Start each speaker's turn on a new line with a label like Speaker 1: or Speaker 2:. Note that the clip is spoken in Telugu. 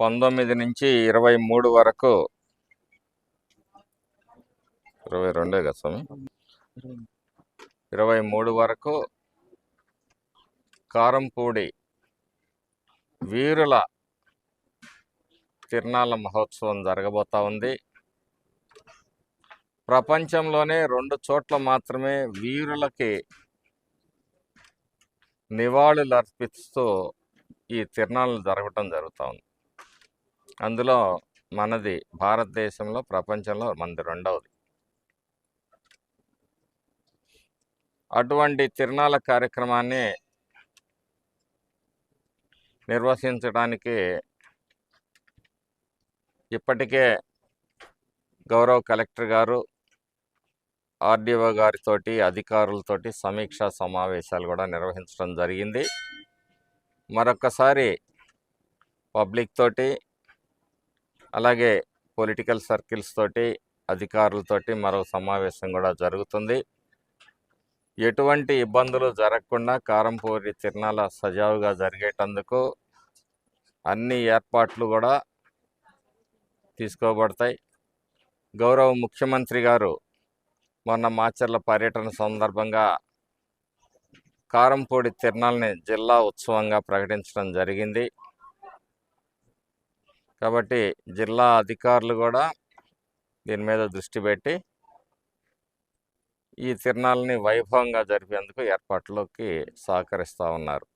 Speaker 1: పంతొమ్మిది నుంచి ఇరవై మూడు వరకు. ఇరవై రెండే కదా స్వామి? ఇరవై మూడు వరకు కారంపూడి వీరుల తిరణాల మహోత్సవం జరగబోతా ఉంది. ప్రపంచంలోనే రెండు చోట్ల మాత్రమే వీరులకి నివాళులు అర్పిస్తూ ఈ తిరునాళ్ళు జరగటం జరుగుతూ ఉంది. అందులో మనది భారతదేశంలో ప్రపంచంలో మనది రెండవది. అటువంటి తిరునాళ్ళ కార్యక్రమాన్ని నిర్వహించడానికి ఇప్పటికే గౌరవ కలెక్టర్ గారు ఆర్డీఓ గారితోటి అధికారులతోటి సమీక్షా సమావేశాలు కూడా నిర్వహించడం జరిగింది. మరొకసారి పబ్లిక్ తోటి అలాగే పొలిటికల్ సర్కిల్స్ తోటి అధికారులతోటి మరో సమావేశం కూడా జరుగుతుంది. ఎటువంటి ఇబ్బందులు జరగకుండా కారంపూరి తిరణాల సజావుగా జరిగేటందుకు అన్ని ఏర్పాట్లు కూడా తీసుకోబడతాయి. గౌరవ ముఖ్యమంత్రి గారు మొన్న మాచర్ల పర్యటన సందర్భంగా కారంపూడి తిరణాలని జిల్లా ఉత్సవంగా ప్రకటించడం జరిగింది. కాబట్టి జిల్లా అధికారులు కూడా దీని మీద దృష్టి పెట్టి ఈ తిరణాలని వైభవంగా జరిపేందుకు ఏర్పాట్లోకి సహకరిస్తూ ఉన్నారు.